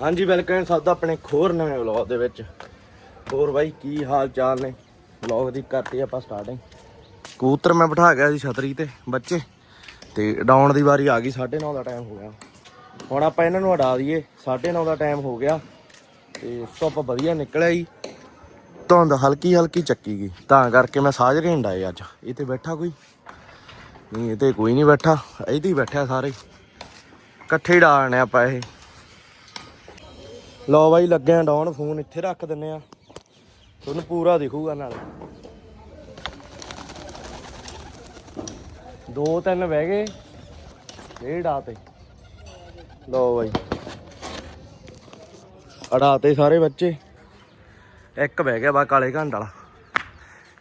ਹਾਂਜੀ, ਵੈਲਕਮ ਸਭ ਦਾ ਆਪਣੇ ਖੋਰ ਨਵੇਂ ਵਲੌਗ ਦੇ ਵਿੱਚ। ਹੋਰ ਬਾਈ, ਕੀ ਹਾਲ ਚਾਲ ਨੇ? ਵਲੌਗ ਦੀ ਕਰਤੀ ਆਪਾਂ ਸਟਾਰਟਿੰਗ ਕਬੂਤਰ ਮੈਂ ਬਿਠਾ ਗਿਆ ਸੀ ਛਤਰੀ ਤੇ, ਬੱਚੇ। ਤੇ ਡਾਉਣ ਦੀ ਵਾਰੀ ਆ ਗਈ 9:30 ਦਾ ਟਾਈਮ ਹੋ ਗਿਆ। ਹੁਣ ਆਪਾਂ ਇਹਨਾਂ ਨੂੰ ਹਟਾ ਦਈਏ 9:30 ਦਾ ਟਾਈਮ ਹੋ ਗਿਆ। ਤੇ ਧੁੱਪ ਵਧੀਆ ਨਿਕਲਿਆ ਜੀ। ਧੁੰਦ ਹਲਕੀ ਹਲਕੀ ਚੱਕੀ ਗਈ। ਤਾਂ ਕਰਕੇ ਮੈਂ ਸਾਜਰੇ ਹੰਡਾਏ ਅੱਜ। ਇਹ ਤੇ ਬੈਠਾ ਕੋਈ? ਨਹੀਂ ਇਹ ਤੇ ਕੋਈ ਨਹੀਂ ਬੈਠਾ। ਇਹ ਤੇ ਹੀ ਬੈਠਾ ਸਾਰੇ। ਇਕੱਠੇ ਹੀ ਡਾਲਣੇ ਆਪਾਂ ਇਹ। ਲਓ ਬਾਈ, ਲੱਗੇ ਆ ਡਾਉਣ ਫੋਨ, ਇੱਥੇ ਰੱਖ ਦਿੰਨੇ ਆ। ਤੁਹਾਨੂੰ ਪੂਰਾ ਦਿਖੂਗਾ ਨਾਲ। ਦੋ ਤਿੰਨ ਬਹਿ ਗਏ ਡੇਢ ਆ ਤੇ। ਲਓ ਬਾਈ। ਅੜਾਤੇ ਸਾਰੇ ਬੱਚੇ। ਇੱਕ ਬਹਿ ਗਿਆ ਬਾ ਕਾਲੇ ਘੰਡ ਵਾਲਾ।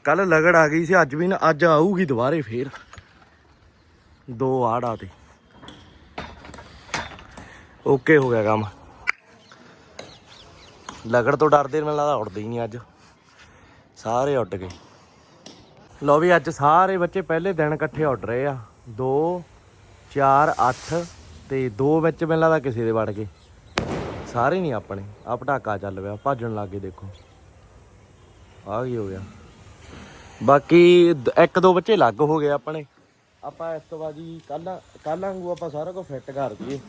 ਕੱਲ ਲਗੜ ਆ ਗਈ ਸੀ, ਅੱਜ ਵੀ ਨਾ, ਅੱਜ ਆਊਗੀ ਦੁਬਾਰੇ ਫੇਰ। ਦੋ ਆੜਾ ਤੇ। ਓਕੇ ਹੋ ਗਿਆ ਕੰਮ। ਲਗੜ ਤੋਂ ਡਰਦੇ ਮੈਨੂੰ ਲੱਗਦਾ ਉੱਡਦੇ ਹੀ ਨਹੀਂ ਅੱਜ। ਸਾਰੇ ਉੱਡ ਗਏ। ਲੋ ਵੀ ਅੱਜ ਸਾਰੇ ਬੱਚੇ ਪਹਿਲੇ ਦਿਨ ਇਕੱਠੇ ਉੱਡ ਰਹੇ ਆ। 2 4 8 ਤੇ ਦੋ ਵਿੱਚ ਮੈਨੂੰ ਲੱਗਦਾ ਕਿਸੇ ਦੇ ਵੜ ਗਏ। ਸਾਰੇ ਨਹੀਂ ਆਪਣੇ। ਆ ਪਟਾਕਾ ਚੱਲ ਪਿਆ, ਭੱਜਣ ਲੱਗੇ ਦੇਖੋ। ਆ ਕੀ ਹੋ ਗਿਆ। ਬਾਕੀ ਇੱਕ ਦੋ ਬੱਚੇ ਲੱਗ ਹੋ ਗਏ ਆਪਣੇ। ਆਪਾਂ ਇਸ ਤੋਂ ਬਾਅਦ ਜੀ ਕੱਲ ਕੱਲ ਵਾਂਗੂ ਆਪਾਂ ਸਾਰਾ ਕੁਝ ਫਿੱਟ ਕਰ ਦਈਏ।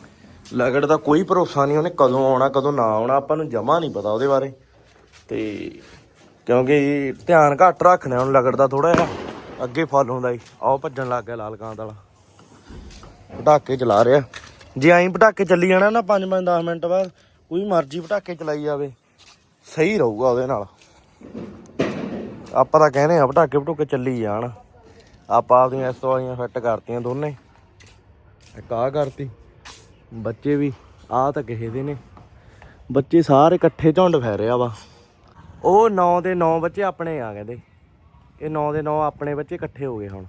ਲਗੜ ਦਾ ਕੋਈ ਭਰੋਸਾ ਨਹੀਂ, ਉਹਨੇ ਕਦੋਂ ਆਉਣਾ, ਕਦੋਂ ਨਾ ਆਉਣਾ, ਆਪਾਂ ਨੂੰ ਜਮਾ ਨਹੀਂ ਪਤਾ ਉਹਦੇ ਬਾਰੇ। ਤੇ ਕਿਉਂਕਿ ਧਿਆਨ ਘੱਟ ਰੱਖਣਾ ਉਹਨੂੰ ਲਗੜ ਦਾ ਥੋੜਾ ਜਿਹਾ। ਅੱਗੇ ਫਲ ਹੁੰਦਾ ਈ। ਆਓ ਭੱਜਣ ਲੱਗ ਗਿਆ ਲਾਲ ਕਾਂਤ ਵਾਲਾ। ਪਟਾਕੇ ਚਲਾ ਰਿਹਾ। ਜੇ ਐਂ ਪਟਾਕੇ ਚੱਲੀ ਜਾਣਾ ਨਾ 5-5 10 ਮਿੰਟ ਬਾਅਦ ਕੋਈ ਮਰਜ਼ੀ ਪਟਾਕੇ ਚਲਾਈ ਜਾਵੇ। ਸਹੀ ਰਹੂਗਾ ਉਹਦੇ ਨਾਲ। ਆਪਾਂ ਤਾਂ ਕਹਿੰਦੇ ਆ ਪਟਾਕੇ ਪਟੂਕੇ ਚੱਲੀ ਜਾਣ। ਆਪਾਂ ਆਪਦੀਆਂ ਇਸ ਤੋਂ ਆਈਆਂ ਫਿੱਟ ਕਰਤੀਆਂ ਦੋਨੇ। ਇੱਕ ਆਹ ਕਰਤੀ। ਬੱਚੇ ਵੀ, ਆਹ ਤਾਂ ਕਿਸੇ ਦੇ ਨੇ। ਬੱਚੇ ਸਾਰੇ ਇਕੱਠੇ ਝੁੰਡ ਫੈ ਰਿਹਾ ਵਾ। ਉਹ 9 ਦੇ 9 ਬੱਚੇ ਆਪਣੇ ਆ ਕਹਿੰਦੇ। ਇਹ 9 ਦੇ 9 ਆਪਣੇ ਬੱਚੇ ਇਕੱਠੇ ਹੋ ਗਏ ਹੁਣ।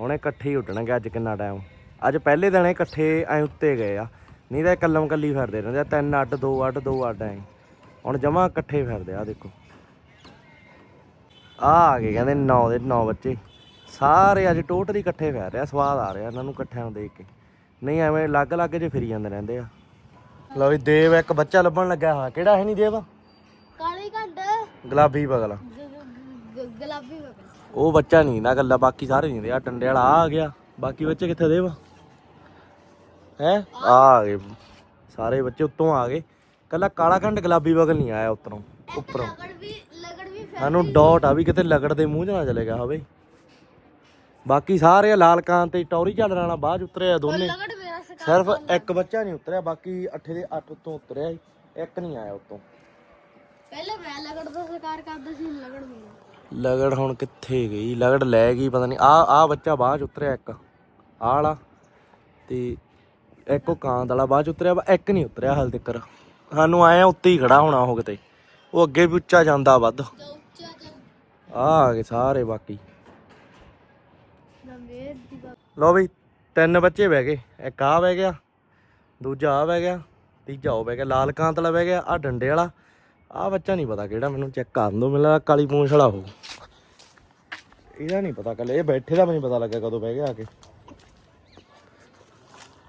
ਹੁਣ ਇਹ ਇਕੱਠੇ ਹੀ ਉੱਡਣਗੇ ਅੱਜ ਕਿੰਨਾ ਟਾਈਮ ਅੱਜ ਪਹਿਲੇ ਦਿਨ ਇਹ ਇਕੱਠੇ ਐ ਉੱਤੇ ਗਏ ਆ। ਨਹੀਂ ਤਾਂ ਇਹ ਕੱਲਮ ਕੱਲੀ ਫਿਰਦੇ ਰਹਿੰਦੇ ਆ। ਤਿੰਨ ਅੱਡ ਦੋ ਅੱਡ ਦੋ ਅੱਡ ਐ। ਹੁਣ ਜਮਾ ਇਕੱਠੇ ਫਿਰਦੇ ਆ ਦੇਖੋ। ਆ ਆ ਗਏ ਕਹਿੰਦੇ 9 ਦੇ 9 ਬੱਚੇ। ਸਾਰੇ ਅੱਜ ਟੋਟਲੀ ਇਕੱਠੇ ਫਿਰ ਰਿਹਾ ਸਵਾਦ ਆ ਰਿਹਾ ਇਹਨਾਂ ਨੂੰ ਇਕੱਠਿਆਂ ਨੂੰ ਦੇਖ ਕੇ। ਨਹੀਂ ਐਵੇਂ ਅਲੱਗ-ਅਲੱਗ ਜੇ ਫਿਰੀ ਜਾਂਦੇ ਰਹਿੰਦੇ ਆ। ਲਓ ਵੀ ਦੇਵ ਇੱਕ ਬੱਚਾ ਲੱਭਣ ਲੱਗਾ ਹਾਂ ਕਿਹੜਾ ਹੈ ਨਹੀਂ ਦੇਵ? ਕਾਲੀ ਘੰਟ। ਗੁਲਾਬੀ ਬਗਲ। ਗੁਲਾਬੀ ਬਗਲ। ਉਹ ਬੱਚਾ ਨਹੀਂ ਨਾ ਗੱਲਾ ਬਾਕੀ ਸਾਰੇ ਨਹੀਂ ਦੇ ਆ ਟੰਡੇ ਵਾਲਾ ਆ ਗਿਆ। ਬਾਕੀ ਬੱਚੇ ਕਿੱਥੇ ਦੇਵ? ਹੈ? ਆ ਗਏ। ਸਾਰੇ ਬੱਚੇ ਉੱਤੋਂ ਆ ਗਏ। ਕੱਲਾ ਕਾਲਾ ਕੰਡ ਗੁਲਾਬੀ ਬਗਲ ਨਹੀਂ ਆਇਆ ਉੱਤਰੋਂ ਉੱਪਰੋਂ। ਲਗੜ ਵੀ ਲਗੜ ਵੀ ਸਾਨੂੰ ਡਾਟ ਆ ਵੀ ਕਿਤੇ ਲਗੜ ਦੇ ਮੂੰਹ 'ਚ ਨਾ ਚਲੇਗਾ ਹੋਵੇ। ਬਾਕੀ ਸਾਰੇ ਲਾਲ ਕਾਂ ਤੇ ਟੌਰੀ ਚੱਲ ਰਾਣਾ ਬਾਅਦ 'ਚ ਉਤਰੇ ਆ ਦੋਨੇ। ਲਗੜ ਮੇਰਾ ਸਕ ਸਿਰਫ ਇੱਕ ਬੱਚਾ ਨਹੀਂ ਉਤਰਿਆ ਬਾਕੀ ਅੱਠੇ ਦੇ ਅੱਠ ਉੱਤੋਂ ਉਤਰਿਆ ਸੀ, ਇੱਕ ਨਹੀਂ ਆਇਆ ਉੱਤੋਂ। ਪਹਿਲੇ ਮੈਂ ਲਗੜ ਦਾ ਸਰਕਾਰ ਕਰਦਾ ਸੀ ਲਗੜ ਮੇਰਾ ਲਗੜ ਹੁਣ ਕਿੱਥੇ ਗਈ? ਲਗੜ ਲੈ ਗਈ ਪਤਾ ਨਹੀਂ ਆ ਆ ਬੱਚਾ ਬਾਅਦ 'ਚ ਉਤਰਿਆ ਇੱਕ। ਆਹ ਵਾਲਾ ਤੇ ਇੱਕ ਉਹ ਕਾਂ ਵਾਲਾ ਬਾਅਦ 'ਚ ਉਤਰਿਆ ਵਾ ਇੱਕ ਨਹੀਂ ਉਤਰਿਆ ਹਾਲ ਤੱਕ ਸਾਨੂੰ ਆਇਆ ਉੱਤੇ ਹੀ ਖੜਾ ਹੋਣਾ ਉਹ ਕਿਤੇ। ਉਹ ਅੱਗੇ ਵੀ ਉੱਚਾ ਜਾਂਦਾ ਵੱਧ। ਉੱਚਾ ਆ ਆ ਗਏ ਸਾਰੇ ਬਾਕੀ। ਲਓ ਬਈ, ਤਿੰਨ ਬੱਚੇ ਬਹਿ ਗਏ, ਇੱਕ ਆ ਬਹਿ ਗਿਆ, ਦੂਜਾ ਆ ਬਹਿ ਗਿਆ, ਤੀਜਾ ਉਹ ਬਹਿ ਗਿਆ, ਲਾਲ ਕਾਂਤ ਵਾਲਾ ਬਹਿ ਗਿਆ ਆ ਡੰਡੇ ਵਾਲਾ ਆ ਬੱਚਾ ਨਹੀਂ ਪਤਾ ਕਿਹੜਾ, ਮੈਨੂੰ ਚੈੱਕ ਕਰਨ ਦੋ ਮੈਨੂੰ ਕਾਲੀ ਪੂੰਛ ਵਾਲਾ ਹੋ ਇਹਦਾ ਨਹੀਂ ਪਤਾ ਕੱਲ ਇਹ ਬੈਠੇ ਦਾ ਮੈਨੂੰ ਪਤਾ ਲੱਗਿਆ ਕਦੋਂ ਬਹਿ ਗਿਆ ਆ ਕੇ।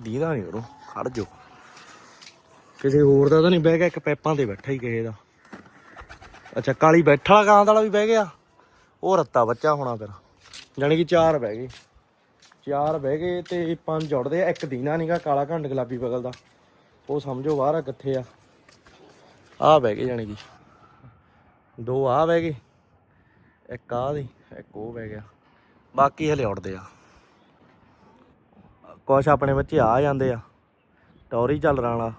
ਦੀਦਾ ਨਹੀਂ ਉਹਨੂੰ, ਖੜ ਜੋ ਕਿਸੇ ਹੋਰ ਦਾ ਤਾਂ ਨਹੀਂ ਬਹਿ ਗਿਆ, ਇੱਕ ਪੈਪਾਂ ਤੇ ਬੈਠਾ ਹੀ ਕਿਸੇ ਦਾ। ਅੱਛਾ, ਕਾਲੀ ਬੈਠਾ ਕਾਂਤ ਵਾਲਾ ਵੀ ਬਹਿ ਗਿਆ, ਉਹ ਰੱਤਾ ਬੱਚਾ ਹੋਣਾ ਫਿਰ, ਜਾਣੀ ਕਿ ਚਾਰ ਬਹਿ ਗਏ। ਚਾਰ ਬਹਿ ਗਏ ਤੇ ਪੰਜ ਜੁੜਦੇ ਆ, ਇੱਕ ਦੀਨਾ ਨਹੀਂਗਾ ਕਾਲਾ ਘੰਡ ਗੁਲਾਬੀ ਬਗਲ ਦਾ। ਉਹ ਸਮਝੋ ਬਾਹਰ ਆ ਕਿੱਥੇ ਆ। ਆ ਬਹਿ ਗਏ ਜਾਣੀ ਕਿ। ਦੋ ਆ ਬਹਿ ਗਏ, ਇੱਕ ਆ ਦੀ, ਇੱਕ ਉਹ ਬਹਿ ਗਿਆ। ਬਾਕੀ ਹਲੇ ਉੜਦੇ ਆ। ਕੁਛ ਆਪਣੇ ਬੱਚੇ ਆ ਜਾਂਦੇ ਆ। ਟੌਰੀ ਚੱਲ ਰਾਣਾ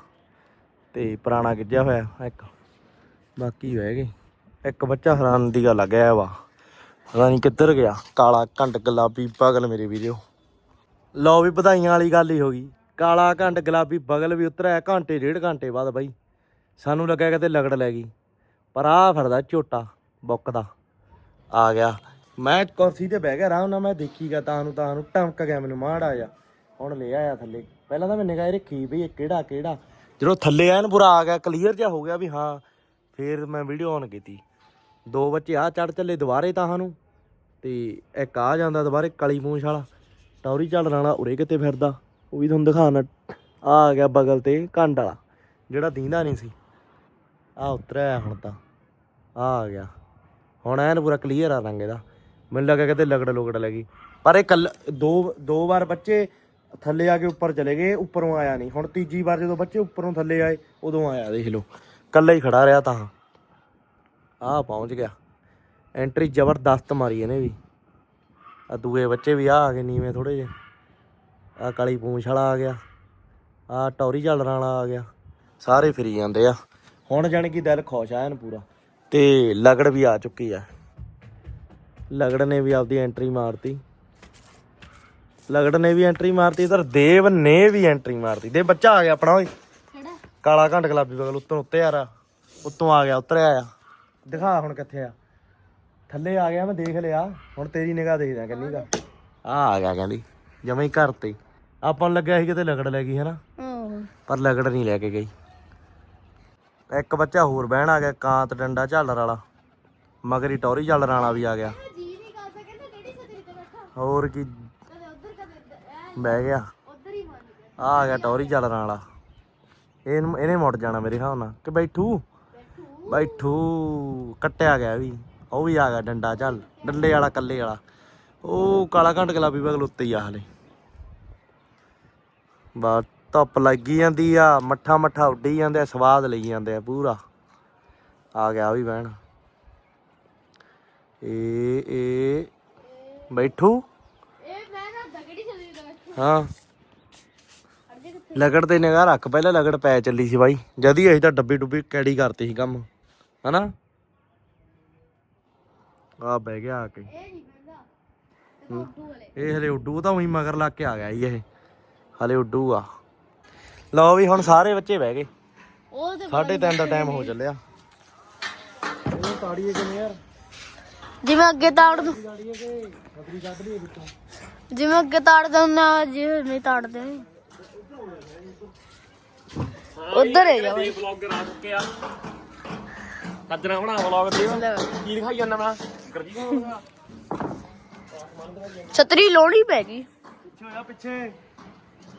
ਤੇ ਪੁਰਾਣਾ ਗਿੱਜਿਆ ਹੋਇਆ, ਇੱਕ। ਬਾਕੀ ਬਹਿ ਗਏ। ਇੱਕ ਬੱਚਾ ਹੈਰਾਨ ਦੀ ਗੱਲ ਆ, ਗਿਆ ਵਾ। ਪਤਾ ਨਹੀਂ ਕਿੱਧਰ ਗਿਆ। ਕਾਲਾ ਘੰਟ ਗੁਲਾਬੀ ਬਗਲ ਮੇਰੇ ਵੀਡੀਓ ਲਓ ਵੀ ਵਧਾਈਆਂ ਵਾਲੀ ਗੱਲ ਹੀ ਹੋ ਗਈ। ਕਾਲਾ ਘੰਟ, ਗੁਲਾਬੀ ਬਗਲ ਵੀ ਉਤਰਿਆ, ਘੰਟੇ, ਡੇਢ ਘੰਟੇ ਬਾਅਦ ਬਾਈ। ਸਾਨੂੰ ਲੱਗਿਆ ਕਿਤੇ ਲਗੜ ਲੈ ਗਈ। ਪਰ ਆ ਫੜਦਾ ਝੋਟਾ, ਬੁੱਕ ਦਾ। ਆ ਗਿਆ। ਮੈਂ ਕੁਰਸੀ ਤੇ ਬਹਿ ਗਿਆ ਆਰਾਮ ਨਾਲ, ਮੈਂ ਦੇਖੀ ਗਿਆ ਤਾਂ ਨੂੰ ਤਾਂ ਨੂੰ। ਟਮਕ ਗਿਆ ਮੈਨੂੰ, ਮਾੜਾ ਆ ਹੁਣ ਲੈ ਆਇਆ ਥੱਲੇ। ਪਹਿਲਾਂ ਤਾਂ ਮੈਂ ਨਿਗਾਹ ਰੱਖੀ ਵੀ ਇਹ ਕਿਹੜਾ ਕਿਹੜਾ। ਜਦੋਂ ਥੱਲੇ ਐਨ ਬੁਰਾ ਆ ਗਿਆ ਕਲੀਅਰ ਜਿਹਾ ਹੋ ਗਿਆ ਵੀ ਹਾਂ, ਫੇਰ ਮੈਂ ਵੀਡੀਓ ਔਨ ਕੀਤੀ। ਦੋ ਬੱਚੇ ਆ ਚੜ ਚੱਲੇ ਦੁਬਾਰੇ ਤਾਂ ਨੂੰ। ਤੇ ਇੱਕ ਆ ਜਾਂਦਾ ਦੁਬਾਰੇ ਕਲੀ ਪੂੰਛ ਵਾਲਾ। ਟੌਰੀ ਚੱਲ ਰਾਣਾ ਉਰੇ ਕਿਤੇ ਫਿਰਦਾ? ਉਹ ਵੀ ਤੁਹਾਨੂੰ ਦਿਖਾਣਾ ਆ ਗਿਆ ਬਗਲ ਤੇ ਕੰਡ ਵਾਲਾ, ਜਿਹੜਾ ਦੀਂਦਾ ਨਹੀਂ ਸੀ। ਆ ਉਤਰਿਆ ਹੁਣ ਤਾਂ। ਆ ਆ ਗਿਆ। ਹੁਣ ਐਨ ਪੂਰਾ ਕਲੀਅਰ ਆ ਰੰਗ ਇਹਦਾ। ਮੈਨੂੰ ਲੱਗਾ ਕਿਤੇ ਲਗੜ ਲੁਗੜ ਲੱਗੀ ਪਰ ਇਹ ਕੱਲ, ਦੋ ਦੋ ਵਾਰ ਬੱਚੇ ਥੱਲੇ ਆ ਕੇ ਉੱਪਰ ਚਲੇ ਗਏ, ਉੱਪਰੋਂ ਆਇਆ ਨਹੀਂ। ਹੁਣ ਤੀਜੀ ਵਾਰ ਜਦੋਂ ਬੱਚੇ ਉੱਪਰੋਂ ਥੱਲੇ ਆਏ, ਉਦੋਂ ਆਇਆ, ਦੇਖ ਲਓ। ਕੱਲਾ ਹੀ ਖੜਾ ਰਿਹਾ ਤਾਂ। ਆ ਪਹੁੰਚ ਗਿਆ। ਐਂਟਰੀ ਜ਼ਬਰਦਸਤ ਮਾਰੀ ਇਹਨੇ ਵੀ। ਆ ਦੂਏ ਬੱਚੇ ਵੀ ਆ ਆ ਗਏ ਨੀਵੇਂ ਥੋੜੇ ਜਿਹੇ। ਆ ਕਾਲੀ ਪੂੰਛ ਵਾਲਾ ਆ ਗਿਆ। ਆ ਟੌਰੀ ਝਾਲਣ ਵਾਲਾ ਆ ਗਿਆ। ਸਾਰੇ ਫਿਰੀ ਜਾਂਦੇ ਆ। ਹੁਣ ਜਾਣੀ ਕਿ ਦਿਲ ਖੁਸ਼ ਆ ਐਨ ਪੂਰਾ। ਤੇ ਲਗੜ ਵੀ ਆ ਚੁੱਕੀ ਆ। ਲਗੜ ਨੇ ਵੀ ਆਪਦੀ ਐਂਟਰੀ ਮਾਰਤੀ। ਲਗੜ ਨੇ ਵੀ ਐਂਟਰੀ ਮਾਰਤੀ ਇਧਰ ਦੇਵ ਨੇ ਵੀ ਐਂਟਰੀ ਮਾਰਤੀ। ਦੇ ਬੱਚਾ ਆ ਗਿਆ ਆਪਣਾ ਓਏ। ਕਾਲਾ ਘੰਟ ਗੁਲਾਬੀ ਬਗਲ ਉੱਤੋਂ ਉੱਤੇ ਆ ਰਾ ਉੱਤੋਂ ਆ ਗਿਆ ਉਤਰਿਆ ਆ। ਦਿਖਾ ਹੁਣ ਕਿੱਥੇ ਆ। ਥੱਲੇ ਆ ਗਿਆ ਮੈਂ ਦੇਖ ਲਿਆ ਹੁਣ ਤੇਰੀ ਨਿਗਾਹ ਦੇਖਦਾ ਕੰਨੀ ਦਾ ਆ। ਆ ਗਿਆ ਕਹਿੰਦੀ ਜਮੇ ਹੀ ਘਰ ਤੇ। ਆਪਾਂ ਨੂੰ ਲੱਗਿਆ ਸੀ ਕਿਤੇ ਲਗੜ ਲੈ ਗਈ ਹਨਾ? ਪਰ ਲਗੜ ਨਹੀਂ ਲੈ ਕੇ ਗਈ। ਇੱਕ ਬੱਚਾ ਹੋਰ ਬਹਿਣ ਆ ਗਿਆ ਕਾਂਤ ਡੰਡਾ ਝਾਲਰ ਵਾਲਾ। ਮਗਰੀ ਟੌਰੀ ਝਾਲਰ ਵਾਲਾ ਵੀ ਆ ਗਿਆ। ਜੀ ਨਹੀਂ ਕਰ ਸਕਦਾ ਕਿਹੜੀ ਛਤਰੀ ਤੇ ਬੈਠਾ। ਹੋਰ ਕੀ? ਕਦੇ ਉਧਰ ਕਦੇ ਇੱਧਰ, ਐ ਬਹਿ ਗਿਆ। ਉਧਰ ਹੀ ਮੰਨ ਗਿਆ। ਆ ਆ ਗਿਆ ਟੌਰੀ ਝਾਲਰ ਵਾਲਾ। ਇਹਨੂੰ ਇਹਨੇ ਮੁੜ ਜਾਣਾ ਮੇਰੇ ਹਿਸਾਬ ਨਾਲ। ਕਿ ਬੈਠੂ। ਬੈਠੂ। ਕੱਟਿਆ ਗਿਆ ਵੀ। ਉਹ ਵੀ ਆ ਗਿਆ ਡੰਡਾ ਝੱਲ ਡੰਡੇ ਵਾਲਾ ਕੱਲੇ ਵਾਲਾ। ਉਹ ਕਾਲਾ ਘੰਟ ਗੁਲਾਬੀ ਬਗਲ ਉੱਤੇ ਹੀ ਆ ਹਲੇ। ਬਾ ਧੁੱਪ ਲੱਗੀ ਜਾਂਦੀ ਆ ਮੱਠਾ ਮੱਠਾ ਉੱਡੀ ਜਾਂਦੇ ਆ ਸਵਾਦ ਲਈ ਜਾਂਦੇ ਆ ਪੂਰਾ। ਆ ਗਿਆ ਵੀ ਬਹਿਣ। ਏ ਏ। ਬੈਠੂ? ਹਾਂ। ਲਗੜ ਤੇ ਨਿਗਾਹ ਰੱਖ ਪਹਿਲਾਂ ਲਗੜ ਪੈ ਚੱਲੀ ਸੀ ਬਾਈ। ਜਦ ਹੀ ਅਸੀਂ ਤਾਂ ਡੱਬੀ ਡੁੱਬੀ ਕੈੜੀ ਕਰਤੀ ਸੀ ਕੰਮ ਹਨਾ? ਆ ਬਹਿ ਗਿਆ ਆ ਕੇ। ਇਹ ਨਹੀਂ ਹਲੇ ਉੱਡੂ ਉਹ ਤਾਂ ਉਹੀ ਮਗਰ ਲੱਗ ਕੇ ਆ ਗਿਆ ਜੀ ਇਹ। ਹਲੇ ਉੱਡੂ ਆ। ਲਓ ਵੀ ਹੁਣ ਸਾਰੇ ਬੱਚੇ ਬਹਿ ਗਏ। ਉਹ ਤੇ ਸਾਢੇ ਤਿੰਨ ਦਾ ਟਾਈਮ ਹੋ ਚੱਲਿਆ। ਇਹ ਤਾੜੀਏ ਕਿਵੇਂ ਯਾਰ? ਜਿਵੇਂ ਅੱਗੇ ਤਾੜ ਦੋ। ਤਾੜੀਏ ਕਿ ਖਬਰੀ ਕੱਢ ਲਈਏ ਵਿੱਚੋਂ? ਜਿਵੇਂ ਅੱਗੇ ਤਾੜਦੇ ਹੁੰਦੇ ਆ ਜਿਵੇਂ ਨਹੀਂ ਤਾੜਦੇ ਉਧਰ ਹੈ ਜਾਓ। ਵਲੌਗਰ ਆ ਚੁੱਕੇ ਆ। ਸੱਜਣਾ ਬਣਾ ਵਲੌਗ ਤੇ ਕੀ ਦਿਖਾਈ ਜਾਂਦਾ ਮੈਂ? ਗਰਜੀ ਛਤਰੀ ਲੋੜੀ ਪੈ ਗਈ। ਪਿੱਛੇ ਹੋਇਆ ਪਿੱਛੇ।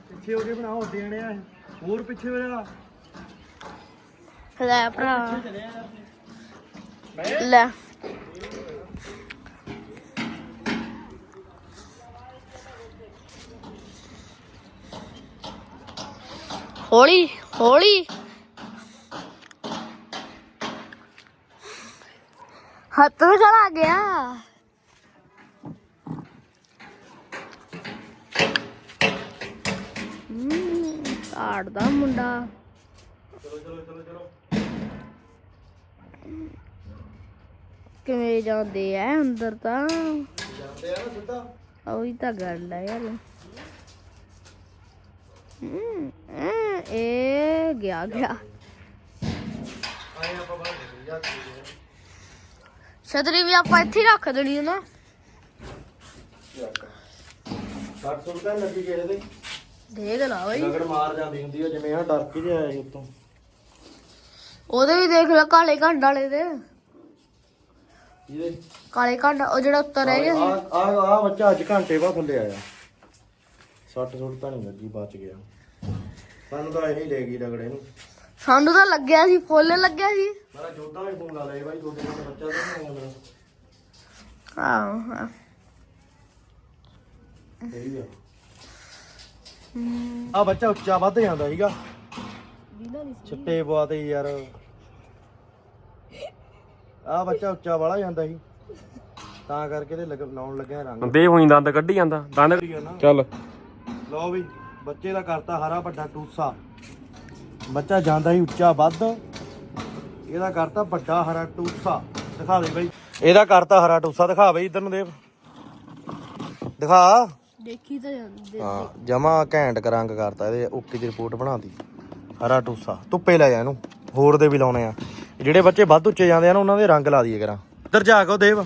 ਪਿੱਛੇ ਹੋ ਕੇ ਬਣਾਓ ਦੇਣੇ ਆ। ਹੋਰ ਪਿੱਛੇ ਹੋ ਜਾ। ਲੈ ਭਰਾ। ਲੈ। ਹੌਲੀ ਹੌਲੀ। ਹੱਥ ਵਿੱਚ ਚਲਾ ਗਿਆ ਹੂੰ ਆੜਦਾ ਮੁੰਡਾ। ਕਿਵੇਂ ਜਾਂਦੇ ਐ ਅੰਦਰ ਤਾਂ? ਜਾਂਦੇ ਆ ਨਾ ਸਿੱਧਾ। ਉਹੀ ਤਾਂ ਗੱਲ ਹੈ ਯਾਰ। ਅਮ, ਇਹ ਗਿਆ ਗਿਆ। ਆਪਾਂ ਬਾਹਰ ਜਾ ਛਤਰੀ ਵੀ ਆਪਾਂ ਇੱਥੇ ਹੀ ਰੱਖ ਦੇਣੀ ਹੈ ਨਾ। 60 ਰੁਪਏ ਲੱਗੀ ਗਏ ਇਹਦੇ ਦੇਖ ਲਾ ਬਈ। ਲਗੜ ਮਾਰ ਜਾਂਦੀ ਹੁੰਦੀ ਆ ਜਿਵੇਂ ਆ ਡਰ ਕੇ ਜਿਹਾ ਆਇਆ ਸੀ ਉੱਤੋਂ। ਉਹਦੇ ਵੀ ਦੇਖ ਲੈ ਕਾਲੇ ਘੰਡ ਵਾਲੇ ਦੇ। ਇਹਦੇ ਕਾਲੇ ਘੰਡ ਉਹ ਜਿਹੜਾ ਉੱਤਰ ਰਹਿ ਗਿਆ ਆ ਆ ਆ ਬੱਚਾ ਅੱਜ ਘੰਟੇ ਬਾਅਦ ਥੱਲੇ ਆਇਆ। 60 ਸੁੱਟ ਤਾਂ ਨਹੀਂ ਲੱਗੀ ਬਚ ਗਿਆ। ਸਾਨੂੰ ਤਾਂ ਇਹ ਲੈ ਗਈ ਰਗੜੇ ਨੂੰ। ਸਾਨੂੰ ਤਾਂ ਲੱਗਿਆ ਸੀ ਫੁੱਲ ਲੱਗਿਆ ਸੀ। ਮੇਰਾ ਜੋਧਾ ਵੀ ਫੋਨ ਲਾ ਲਿਆ ਬਾਈ ਤੁਹਾਡੇ ਨਾਲ ਬੱਚਾ ਤਾਂ ਨਹੀਂ ਆਉਂਦਾ ਆਹੋ ਹਾਂ। ਸਹੀ ਆ। ਆ ਬੱਚਾ ਉੱਚਾ ਵੱਧ ਜਾਂਦਾ ਸੀਗਾ। ਛਿੱਟੇ ਪਵਾਤੇ ਯਾਰ। ਆ ਬੱਚਾ ਉੱਚਾ ਵਾਲਾ ਜਾਂਦਾ ਸੀ। ਤਾਂ ਕਰਕੇ ਤੇ ਲਗ ਲਾਉਣ ਲੱਗਿਆ ਰੰਗ। ਦੇ ਹੋਈ ਦੰਦ ਕੱਢੀ ਜਾਂਦਾ ਦੰਦ ਚੱਲ। ਲਓ ਵੀ ਬੱਚੇ ਦਾ ਕਰਤਾ ਹਰਾ ਵੱਡਾ ਟੂਸਾ। ਬੱਚਾ ਜਾਂਦਾ ਹੀ ਉੱਚਾ ਵੱਧ। ਇਹਦਾ ਕਰਤਾ ਵੱਡਾ ਹਰਾ ਟੂਸਾ। ਦਿਖਾ ਦੇ ਬਈ। ਇਹਦਾ ਕਰਤਾ ਹਰਾ ਟੂਸਾ। ਦਿਖਾ ਬਈ ਇਧਰ ਨੂੰ ਦੇਵ ਦਿਖਾ। ਦੇਖੀ ਤਾਂ ਜਾਂਦੇ ਹਾਂ ਜਮਾ ਘੈਂਟ ਕਰੰਗ ਕਰਤਾ ਇਹਦੇ। ਓਕੇ ਦੀ ਰਿਪੋਰਟ ਬਣਾਤੀ। ਹਰਾ ਟੂਸਾ। ਧੁੱਪੇ ਲੈ ਜਾ ਇਹਨੂੰ। ਹੋਰ ਦੇ ਵੀ ਲਾਉਣੇ ਆ। ਜਿਹੜੇ ਬੱਚੇ ਵੱਧ ਉੱਚੇ ਜਾਂਦੇ ਆ ਨਾ ਉਹਨਾਂ ਦੇ ਰੰਗ ਲਾ ਦਈਏ ਕਰਾਂ। ਇੱਧਰ ਜਾ ਕੇ ਉਹ ਦੇਵ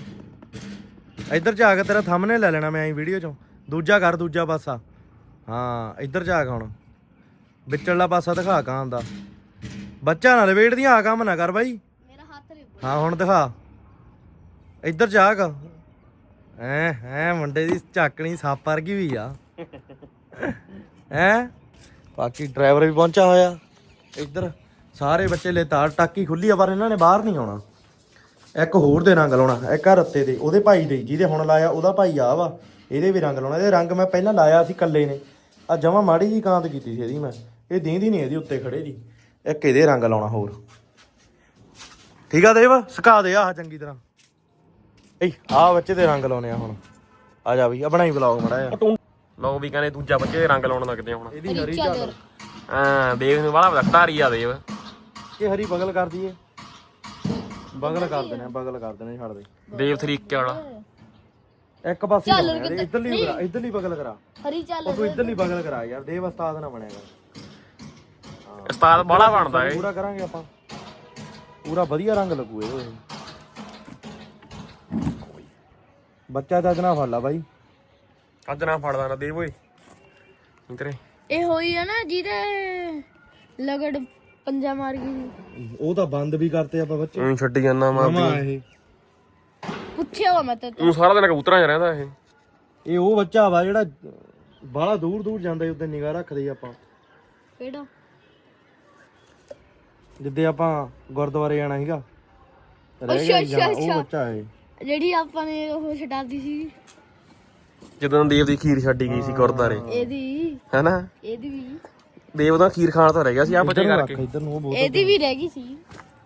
ਇੱਧਰ ਜਾ ਕੇ ਤੇਰਾ ਥੰਬਨੇਲ ਲੈ ਲੈਣਾ ਮੈਂ ਐਂ ਵੀਡੀਓ ਚੋਂ। ਦੂਜਾ ਕਰ ਦੂਜਾ ਪਾਸਾ। ਹਾਂ ਇੱਧਰ ਜਾ ਕੇ ਹੁਣ। ਵਿਚੜਲਾ ਪਾਸਾ ਦਿਖਾ ਕਾਂ ਦਾ। ਬੱਚਾ ਨਾ ਲਵੇੜਦੀਆਂ ਆ ਕੰਮ ਨਾ ਕਰ ਬਾਈ। ਮੇਰਾ ਹੱਥ ਨਹੀਂ ਹਾਂ ਹੁਣ ਦਿਖਾ। ਇੱਧਰ ਜਾ ਕੇ। ਐ ਐ ਮੁੰਡੇ ਦੀ ਝਾਕਣੀ ਸੱਪ ਵਰਗੀ ਵੀ ਆ। ਹੈ? ਬਾਕੀ ਡਰਾਈਵਰ ਵੀ ਪਹੁੰਚਾ ਹੋਇਆ। ਇੱਧਰ ਸਾਰੇ ਬੱਚੇ ਲੈ ਤਾਰ ਟਾਕੀ ਖੁੱਲੀ ਆ ਪਰ ਇਹਨਾਂ ਨੇ ਬਾਹਰ ਨਹੀਂ ਆਉਣਾ। ਇੱਕ ਹੋਰ ਦੇ ਰੰਗ ਲਾਉਣਾ ਇੱਕ ਆ ਰੱਤੇ ਦੇ ਉਹਦੇ ਭਾਈ ਦੇ ਜਿਹਦੇ ਹੁਣ ਲਾਇਆ ਉਹਦਾ ਭਾਈ ਆ ਵਾ। ਇਹਦੇ ਵੀ ਰੰਗ ਲਾਉਣਾ ਇਹਦੇ ਰੰਗ ਮੈਂ ਪਹਿਲਾਂ ਲਾਇਆ ਸੀ ਕੱਲੇ ਨੇ। ਆ ਜਮਾ ਮਾੜੀ ਜੀ ਕਾਂਤ ਕੀਤੀ ਸੀ ਇਹਦੀ ਮੈਂ। ਇਹ ਦੀਂਦੀ ਨਹੀਂ ਇਹਦੀ ਉੱਤੇ ਖੜੇ ਦੀ ਇੱਕ ਇਹਦੇ ਰੰਗ ਲਾਉਣਾ ਹੋਰ? ਠੀਕ ਆ ਦੇਵ ਸੁਕਾ ਦੇ ਆਹ ਚੰਗੀ ਤਰ੍ਹਾਂ। ਏ ਆ ਬੱਚੇ ਦੇ ਰੰਗ ਲਾਉਣੇ ਆ ਹੁਣ। ਆ ਜਾ ਬਈ ਆ ਬਣਾਈ ਬਲੌਗ ਮੜਾ ਆ ਲੋ ਵੀ ਕਹਿੰਦੇ ਦੂਜਾ ਬੱਚੇ ਦੇ ਰੰਗ ਲਾਉਣ ਲੱਗਦੇ ਆ ਹੁਣ। ਇਹਦੀ ਹਰੀ ਚਾਦਰ। ਹਾਂ ਦੇਖ ਨੂੰ ਬੜਾ ਖਟਾਰੀ ਆ ਦੇਵ। ਇਹ ਹਰੀ ਬਗਲ ਕਰ ਦਈਏ। ਬਗਲ ਕਰ ਦੇਣੇ ਆ, ਬਗਲ ਕਰ ਦੇਣੇ ਛੱਡ ਦੇ। ਦੇਵ ਤਰੀਕੇ ਵਾਲਾ। ਇੱਕ ਪਾਸੇ ਇੱਧਰਲੀ ਇੱਧਰਲੀ ਬਗਲ ਕਰਾ। ਹਰੀ ਚੱਲ ਉਹ ਤੂੰ ਇੱਧਰਲੀ ਬਗਲ ਕਰਾ ਯਾਰ ਦੇਵ ਉਸਤਾਦ ਨਾ ਬਣੇਗਾ ਉਸਤਾਦ ਬੜਾ ਬਣਦਾ ਏ। ਪੂਰਾ ਕਰਾਂਗੇ ਆਪਾਂ। ਪੂਰਾ ਵਧੀਆ ਰੰਗ ਲੱਗੂ ਇਹਦੇ ਬੱਚਾ ਚੱਜ ਨਾਲ ਫੜ ਲਾ ਬਾਈ। ਅੱਜ ਨਾ ਫੜਦਾ ਨਾ ਦੇਵ ਓਏ। ਇੰਤਰੇ ਇਹ ਹੋਈ ਆ ਨਾ ਜਿਹਦੇ ਲਗੜ ਪੰਜਾ ਮਾਰ ਗਈ। ਉਹ ਤਾਂ ਬੰਦ ਵੀ ਕਰਤੇ ਆਪਾਂ ਬੱਚੇ। ਉਹਨੂੰ ਛੱਡੀ ਜਾਂਦਾ ਮੈਂ ਨਵਾਂ ਇਹ। ਪੁੱਛਿਆ ਵਾ ਮੈਂ ਤੇ। ਤੂੰ ਸਾਰਾ ਦਿਨ ਕਬੂਤਰਾਂ 'ਚ ਰਹਿੰਦਾ ਇਹ। ਇਹ ਉਹ ਬੱਚਾ ਵਾ ਜਿਹੜਾ ਬਾਹਲਾ ਦੂਰ ਦੂਰ ਜਾਂਦਾ ਉੱਤੇ ਨਿਗਾਹ ਰੱਖਦੇ ਆਪਾਂ। ਕਿਹੜਾ? ਜਿੱਦੇ ਆਪਾਂ ਗੁਰਦੁਆਰੇ ਜਾਣਾ ਸੀਗਾ ਰਹਿ ਅੱਛਾ, ਗਿਆ ਅੱਛਾ, ਜਾਣਾ, ਉਹ ਅੱਛਾ। ਬੱਚਾ ਹੈ ਜਿਹੜੀ ਆਪਾਂ ਨੇ ਉਹ ਛਡਾਦੀ ਸੀ। ਜਦੋਂ ਦੇਵ ਦੀ ਖੀਰ ਛੱਡੀ ਗਈ ਸੀ ਗੁਰਦਾਰੇ ਇਹਦੀ। ਹੈਨਾ? ਇਹਦੀ ਵੀ। ਦੇਵ ਦਾ ਖੀਰ ਖਾਣ ਤੋਂ ਰਹਿ ਗਿਆ ਸੀ ਆ ਬੱਚੇ ਕਰਕੇ। ਰੱਖ, ਇੱਧਰ ਨੂੰ ਉਹ ਬਹੁਤ ਇਹਦੀ ਵੀ ਰਹਿ ਗਈ ਸੀ।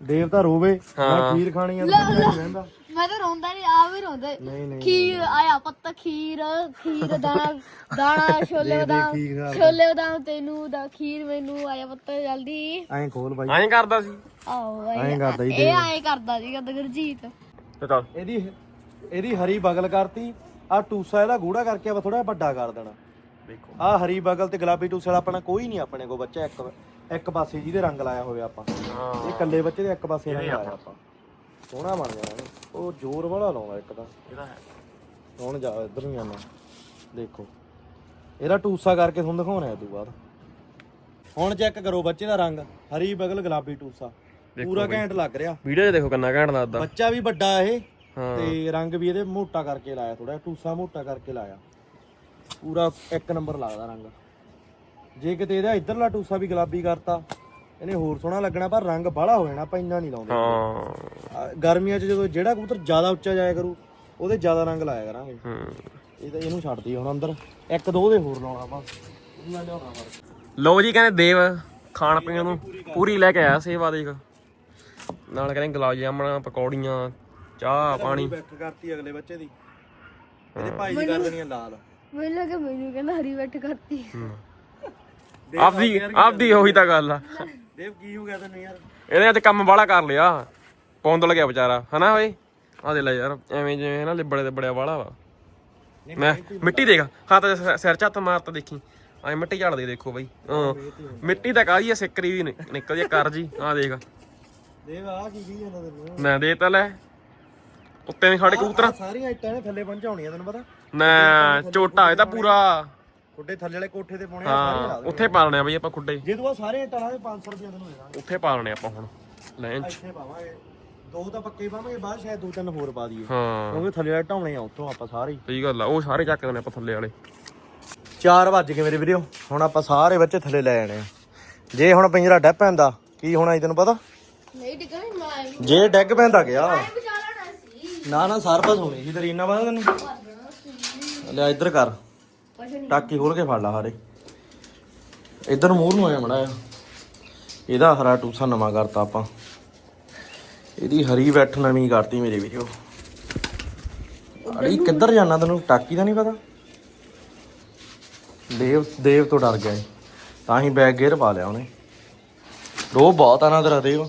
ਦੇਵ ਤਾਂ ਰੋਵੇ ਮੈਂ ਹਾਂ। ਖੀਰ ਖਾਣੀ ਆ ਤਾਂ ਬੱਚਾ ਨਹੀਂ ਰਹਿੰਦਾ। ਮੈਂ ਤਾਂ ਰੋਂਦਾ ਨਹੀਂ ਆ ਵੀ ਰੋਂਦਾ ਨਹੀਂ ਨਹੀਂ ਖੀਰ ਆਇਆ ਪੱਤਾ ਖੀਰ ਖੀਰ ਦਾਣਾ ਦਾਣਾ ਛੋਲੇ ਬਦਾਮ ਖੀਰ ਖਾ ਛੋਲੇ ਬਦਾਮ ਤੈਨੂੰ ਦਾ ਖੀਰ ਮੈਨੂੰ ਆਇਆ ਪੱਤਾ ਜਲਦੀ। ਐਂ ਖੋਲ ਬਾਈ। ਐਂ ਕਰਦਾ ਸੀ। ਆਓ ਐਂ ਕਰਦਾ ਹੀ ਇਹ ਆਏ ਕਰਦਾ ਸੀਗਾ ਦਗਰਜੀਤ ਤੇ ਚੱਲ। ਇਹਦੀ ਇਹਦੀ ਹਰੀ ਬਗਲ ਕਰਤੀ ਆ ਟੂਸਾ ਇਹਦਾ ਗੂੜਾ ਕਰਕੇ ਆਪਾਂ ਥੋੜਾ ਵੱਡਾ ਕਰ ਦੇਣਾ। ਦੇਖੋ। ਆ ਹਰੀ ਬਗਲ ਤੇ ਗੁਲਾਬੀ ਟੂਸੇ ਵਾਲਾ ਆਪਣਾ ਕੋਈ ਨਹੀਂ ਆਪਣੇ ਕੋਲ ਬੱਚਾ ਇੱਕ ਇੱਕ ਪਾਸੇ ਜਿਹਦੇ ਰੰਗ ਲਾਇਆ ਹੋਵੇ ਆਪਾਂ। ਹਾਂ। ਇਹ ਇਕੱਲੇ ਬੱਚੇ ਦੇ ਇੱਕ ਪਾਸੇ ਰੰਗ ਲਾਇਆ ਆਪਾਂ। ਸੋਹਣਾ ਬਣ ਜਾਣਾ ਇਹਨੇ। ਉਹ ਜ਼ੋਰ ਵਾਲਾ ਲਾਉਂਦਾ ਇੱਕ ਤਾਂ। ਇਹਦਾ ਹੈ। ਹੁਣ ਜਾ ਇੱਧਰ ਨੂੰ ਜਾਣਾ। ਦੇਖੋ। ਇਹਦਾ ਟੂਸਾ ਕਰਕੇ ਤੁਹਾਨੂੰ ਦਿਖਾਉਣਾ ਇਹ ਤੋਂ ਬਾਅਦ। ਹੁਣ ਚੈੱਕ ਕਰੋ ਬੱਚੇ ਦਾ ਰੰਗ। ਹਰੀ ਬਗਲ ਗੁਲਾਬੀ ਟੂਸਾ। ਪੂਰਾ ਘੈਂਟ ਲੱਗ ਰਿਹਾ। ਵੀਡੀਓ 'ਚ ਦੇਖੋ ਕਿੰਨਾ ਘੈਂਟ ਲੱਗਦਾ। ਬੱਚਾ ਵੀ ਵੱਡਾ ਇਹ। ਹਾਂ। ਤੇ ਰੰਗ ਵੀ ਇਹਦੇ ਮੋਟਾ ਕਰਕੇ ਲਾਇਆ ਥੋੜਾ ਟੂਸਾ ਮੋਟਾ ਕਰਕੇ ਲਾਇਆ। ਪੂਰਾ ਇੱਕ ਨੰਬਰ ਲੱਗਦਾ ਰੰਗ। ਜੇ ਕਿਤੇ ਇਹਦਾ ਇਧਰਲਾ ਟੂਸਾ ਵੀ ਗੁਲਾਬੀ ਕਰਤਾ ਇਹਨੇ ਹੋਰ ਸੋਹਣਾ ਲੱਗਣਾ ਪਰ ਰੰਗ ਬਾਹਲਾ ਹੋ ਜਾਣਾ ਆਪਾਂ ਇੰਨਾ ਨਹੀਂ ਲਾਉਂਦੇ। ਹਾਂ। ਗਰਮੀਆਂ 'ਚ ਜਦੋਂ ਜਿਹੜਾ ਕਬੂਤਰ ਜ਼ਿਆਦਾ ਉੱਚਾ ਜਾਇਆ ਕਰੂ ਉਹਦੇ ਜ਼ਿਆਦਾ ਰੰਗ ਲਾਇਆ ਕਰਾਂਗੇ। ਹੂੰ। ਇਹ ਤਾਂ ਇਹਨੂੰ ਛੱਡ ਦਈਏ ਹੁਣ ਅੰਦਰ। ਇੱਕ ਦੋ ਦੇ ਹੋਰ ਲਾਉਣਾ ਆਪਾਂ। ਉਹਨਾਂ ਲਿਆਉਣਾ ਫੜ ਲੋ ਜੀ ਕਹਿੰਦੇ ਦੇਵ ਖਾਣ ਪੀਣ ਨੂੰ ਪੂਰੀ ਲੈ ਕੇ ਆਇਆ ਸੇਵਾ ਦੇਖ। ਨਾਲ ਕਹਿੰਦੇ ਗੁਲਾਬ ਜਾਮਣਾ ਪਕੌੜੀਆਂ ਚਾਹ ਪਾਣੀ। ਬੈਠ ਕਰਤੀ ਅਗਲੇ ਬੱਚੇ ਦੀ। ਇਹਦੇ ਭਾਈ ਦੀ ਕਰ ਦੇਣੀ ਆ ਲਾਲ। ਮੈਨੂੰ ਲੱਗਾ ਮੈਨੂੰ ਕਹਿੰਦਾ ਹਰੀ ਬੈਠ ਕਰਤੀ। ਆਪਦੀ ਆਪਦੀ ਉਹੀ ਤਾਂ ਗੱਲ ਆ। ਦੇਵ ਕੀ ਹੋ ਗਿਆ ਤੈਨੂੰ ਯਾਰ? ਇਹਦੇ ਅੱਜ ਕੰਮ ਬਾਹਲਾ ਕਰ ਲਿਆ। ਪੌਂਦਲ ਗਿਆ ਵਿਚਾਰਾ। ਹਨਾ ਓਏ? ਆ ਦੇ ਲੈ ਯਾਰ ਐਵੇਂ ਜਿਵੇਂ ਨਾ ਲਿਬੜੇ ਤੇ ਬੜਿਆ ਵਾਲਾ ਵਾ। ਮੈਂ ਮਿੱਟੀ ਦੇਖ ਹੱਥ ਚ ਸਿਰ ਚ ਹੱਥ ਮਾਰਤਾ ਦੇਖੀ। ਐ ਮਿੱਟੀ ਝਾੜਦੇ ਦੇਖੋ ਬਈ। ਹਾਂ ਮਿੱਟੀ ਤਾਂ ਕਾਹਦੀ ਆ ਸਿੱਕਰੀ ਵੀ ਨਿ- ਨਿਕਲਦੀ ਆ ਕਰ ਜੀ। ਆ ਦੇਖ। ਦੇਵ ਆ ਕੀ ਕੀ ਜਾਂਦਾ ਤੈਨੂੰ? ਮੈਂ ਦੇ ਤਾ ਲੈ। ਉੱਤੇ ਨੇ ਖੜੇ ਕਬੂਤਰ। ਸਾਰੀਆਂ ਇੱਟਾਂ ਨੇ ਥੱਲੇ ਪਹੁੰਚਾਉਣੀਆਂ ਤੈਨੂੰ ਪਤਾ? ਨਾ ਝੋਟਾ ਇਹ ਤਾਂ ਪੂਰਾ। ਖੁੱਡੇ ਥੱਲੇ ਵਾਲੇ ਕੋਠੇ ਤੇ ਪਾਉਣੇ ਆ ਸਾਰੇ ਲਾ ਹਾਂ ਉੱਥੇ ਪਾਲਣੇ ਆ ਬਈ ਆਪਾਂ ਖੁੱਡੇ। ਜੇ ਤੂੰ ਆ ਸਾਰੇ ਲਾ ਦੇ 500 ਰੁਪਏ ਤੈਨੂੰ ਦੇ ਦਾਂਗੇ। ਉੱਥੇ ਪਾਲਣੇ ਆਪਾਂ ਹੁਣ ਲੈਂਚ ਇੱਥੇ ਪਾਵਾਂਗੇ। ਦੋ ਤਾਂ ਪੱਕੇ ਪਾਵਾਂਗੇ ਬਾਅਦ ਸ਼ਾਇਦ ਦੋ ਤਿੰਨ ਹੋਰ ਪਾ ਦਈਏ। ਹਾਂ। ਕਿਉਂਕਿ ਥੱਲੇ ਵਾਲੇ ਢਾਉਣੇ ਆ ਉੱਥੋਂ ਆਪਾਂ ਸਾਰੇ ਹੀ। ਸਹੀ ਗੱਲ ਆ ਉਹ ਸਾਰੇ ਚੱਕ ਦੇਣੇ ਆਪਾਂ ਥੱਲੇ ਵਾਲੇ। 4 ਵੱਜ ਗਏ ਮੇਰੇ ਵੀਡੀਓ ਹੁਣ ਆਪਾਂ ਸਾਰੇ ਬੱਚੇ ਥੱਲੇ ਲੈ ਜਾਣੇ ਆ। ਜੇ ਹੁਣ ਪਿੰਜਰਾ ਡੱਬ ਪੈਂਦਾ ਕੀ ਹੋਣਾ ਸੀ ਤੈਨੂੰ ਪਤਾ? ਨਹੀਂ ਟਿਕਣੀ ਮੈਂ ਜੇ ਡੈਗ ਪੈਂਦਾ ਗਿਆ। ਬਚਾ ਲੈਣਾ ਸੀ। ਨਾ ਨਾ ਸਰਬਸ ਹੋਣੀ ਸੀ ਤੇਰੀ ਇੰਨਾ ਪਤਾ ਤੈਨੂੰ? ਲੈ ਇੱਧਰ ਕਰ। ਟਾਕੀ ਖੋਲ ਕੇ ਫੜ ਲਾ ਹਾਰੇ ਇੱਧਰ ਨੂੰ ਨੂੰ ਆਇਆ ਮੜਾ ਇਹਦਾ ਹਰਾ ਟੂਸਾ ਨਵਾਂ ਕਰਤਾ ਆਪਾਂ। ਇਹਦੀ ਹਰੀ ਬੈਠ ਨਵੀਂ ਕਰਤੀ ਮੇਰੀ ਵੀਡੀਓ। ਅੜੀ ਕਿੱਧਰ ਜਾਣਾ ਤੈਨੂੰ? ਟਾਕੀ ਦਾ ਨਹੀਂ ਪਤਾ? ਦੇਵ ਦੇਵ ਤੋਂ ਡਰ ਗਿਆ। ਤਾਂ ਹੀ ਬੈਗ ਗੇਅਰ ਪਾ ਲਿਆ ਉਹਨੇ। ਰੋ ਬਹੁਤ ਆ ਨਾ ਤੇਰਾ ਦੇਵ।